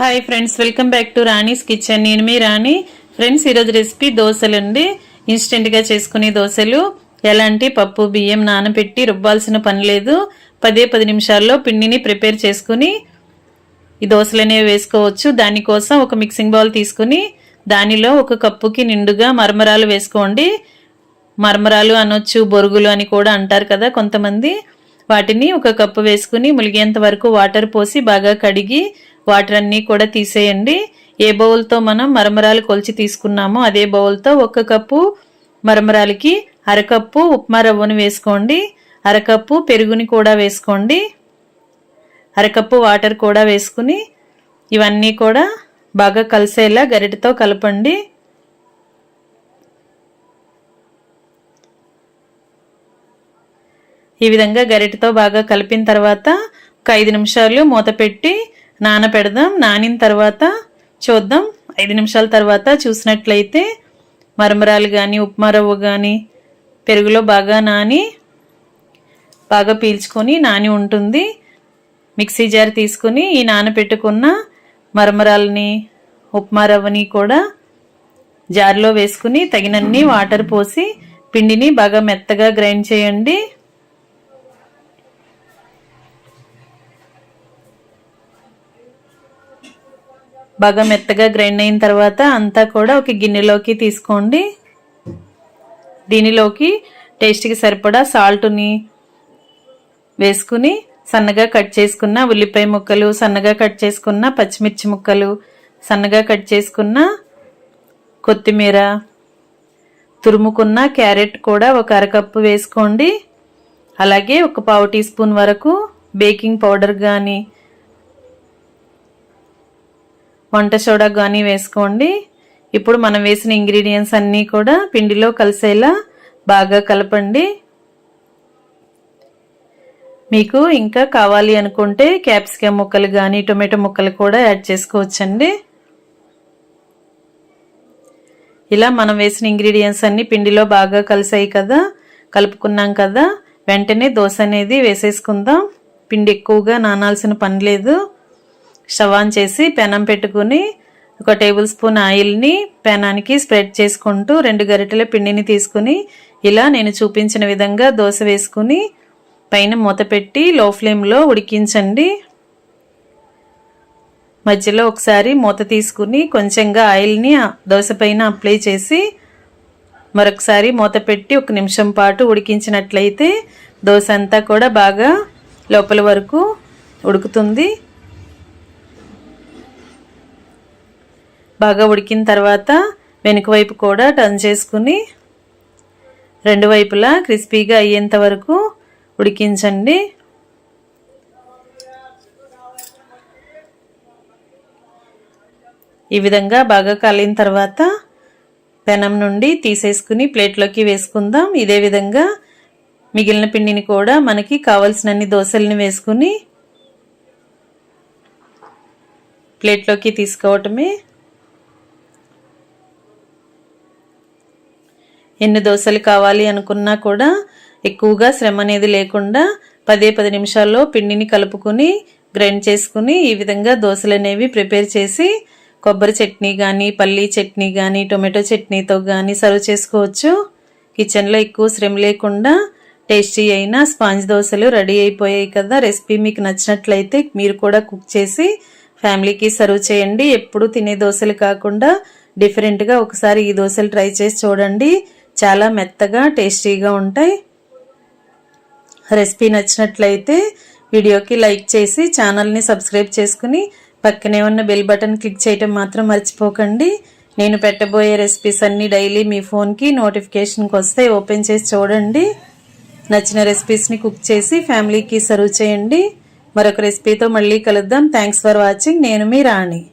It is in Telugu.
Hi friends welcome back to Rani's kitchen నేను మీ రాణి ఫ్రెండ్స్ ఈరోజు రెసిపీ దోశలు అండి. ఇన్స్టెంట్గా చేసుకునే దోశలు. ఎలాంటి పప్పు బియ్యం నానబెట్టి రుబ్బాల్సిన పని లేదు. పదే పది నిమిషాల్లో పిండిని ప్రిపేర్ చేసుకుని ఈ దోశలు అనేవి వేసుకోవచ్చు. దానికోసం ఒక మిక్సింగ్ బౌల్ తీసుకుని దానిలో ఒక కప్పుకి నిండుగా మరమరాలు వేసుకోండి. మరమరాలు అనొచ్చు బొరుగులు అని కూడా అంటారు కదా కొంతమంది. వాటిని ఒక కప్పు వేసుకుని ములిగేంత వరకు వాటర్ పోసి బాగా కడిగి వాటర్ అన్నీ కూడా తీసేయండి. ఏ బౌల్తో మనం మరమరాలు కొలిచి తీసుకున్నామో అదే బౌల్తో ఒక కప్పు మరమరాలకి అరకప్పు ఉప్మా రవ్వను వేసుకోండి. అరకప్పు పెరుగుని కూడా వేసుకోండి. అరకప్పు వాటర్ కూడా వేసుకుని ఇవన్నీ కూడా బాగా కలిసేలా గరిటతో కలపండి. ఈ విధంగా గరిటతో బాగా కలిపిన తర్వాత ఒక ఐదు నిమిషాలు మూత పెట్టి నానపెడదాం నానిన తర్వాత చూద్దాం. ఐదు నిమిషాల తర్వాత చూసినట్లయితే మరమరాలు కానీ ఉప్మా రవ్వ కానీ పెరుగులో బాగా నాని బాగా పీల్చుకొని నాని ఉంటుంది. మిక్సీ జార్ తీసుకుని ఈ నానపెట్టుకున్న మరమరాలని ఉప్మా రవ్వని కూడా జార్లో వేసుకుని తగినన్ని వాటర్ పోసి పిండిని బాగా మెత్తగా గ్రైండ్ చేయండి. బాగా మెత్తగా గ్రైండ్ అయిన తర్వాత అంతా కూడా ఒక గిన్నెలోకి తీసుకోండి. దీనిలోకి టేస్ట్కి సరిపడా సాల్ట్ని వేసుకుని సన్నగా కట్ చేసుకున్న ఉల్లిపాయ ముక్కలు సన్నగా కట్ చేసుకున్న పచ్చిమిర్చి ముక్కలు సన్నగా కట్ చేసుకున్న కొత్తిమీర తురుముకున్న క్యారెట్ కూడా ఒక అరకప్పు వేసుకోండి. అలాగే ఒక పావు టీ స్పూన్ వరకు బేకింగ్ పౌడర్ కానీ వంట సోడా కానీ వేసుకోండి. ఇప్పుడు మనం వేసిన ఇంగ్రీడియంట్స్ అన్నీ కూడా పిండిలో కలిసేలా బాగా కలపండి. మీకు ఇంకా కావాలి అనుకుంటే క్యాప్సికమ్ ముక్కలు కానీ టొమాటో ముక్కలు కూడా యాడ్ చేసుకోవచ్చండి. ఇలా మనం వేసిన ఇంగ్రీడియంట్స్ అన్నీ పిండిలో బాగా కలిసాయి కదా కలుపుకున్నాం కదా వెంటనే దోశ అనేది వేసేసుకుందాం. పిండి ఎక్కువగా నానాల్సిన పని లేదు. స్టవ్ ఆన్ చేసి పెనం పెట్టుకుని ఒక టేబుల్ స్పూన్ ఆయిల్ని పెనానికి స్ప్రెడ్ చేసుకుంటూ రెండు గరిటెల పిండిని తీసుకుని ఇలా నేను చూపించిన విధంగా దోశ వేసుకుని పైన మూత పెట్టి లో ఫ్లేమ్లో ఉడికించండి. మధ్యలో ఒకసారి మూత తీసుకుని కొంచెంగా ఆయిల్ని దోశ పైన అప్లై చేసి మరొకసారి మూత పెట్టి ఒక నిమిషం పాటు ఉడికించినట్లయితే దోశ అంతా కూడా బాగా లోపల వరకు ఉడుకుతుంది. బాగా ఉడికిన తర్వాత వెనుక వైపు కూడా టర్న్ చేసుకుని రెండు వైపులా క్రిస్పీగా అయ్యేంత వరకు ఉడికించండి. ఈ విధంగా బాగా కాలిన తర్వాత పెనం నుండి తీసేసుకుని ప్లేట్లోకి వేసుకుందాం. ఇదే విధంగా మిగిలిన పిండిని కూడా మనకి కావలసినన్ని దోశల్ని వేసుకుని ప్లేట్లోకి తీసుకోవటమే ఎన్ని దోశలు కావాలి అనుకున్నా కూడా ఎక్కువగా శ్రమ అనేది లేకుండా పదే పది నిమిషాల్లో పిండిని కలుపుకుని గ్రైండ్ చేసుకుని ఈ విధంగా దోశలు అనేవి ప్రిపేర్ చేసి కొబ్బరి చట్నీ కానీ పల్లీ చట్నీ కానీ టొమాటో చట్నీతో కానీ సర్వ్ చేసుకోవచ్చు. కిచెన్లో ఎక్కువ శ్రమ లేకుండా టేస్టీ అయిన స్పాంజ్ దోశలు రెడీ అయిపోయాయి కదా. రెసిపీ మీకు నచ్చినట్లయితే మీరు కూడా కుక్ చేసి ఫ్యామిలీకి సర్వ్ చేయండి. ఎప్పుడు తినే దోశలు కాకుండా డిఫరెంట్గా ఒకసారి ఈ దోశలు ట్రై చేసి చూడండి. చాలా మెత్తగా టేస్టీగా ఉంటాయి. రెసిపీ నచ్చినట్లయితే వీడియోకి లైక్ చేసి ఛానల్ని సబ్స్క్రైబ్ చేసుకుని పక్కనే ఉన్న బెల్ బటన్ క్లిక్ చేయటం మాత్రం మర్చిపోకండి. నేను పెట్టబోయే రెసిపీస్ అన్నీ డైలీ మీ ఫోన్కి నోటిఫికేషన్కి వస్తే ఓపెన్ చేసి చూడండి. నచ్చిన రెసిపీస్ని కుక్ చేసి ఫ్యామిలీకి సర్వ్ చేయండి. మరొక రెసిపీతో మళ్ళీ కలుద్దాం. Thanks for watching. నేను మీ రాణి.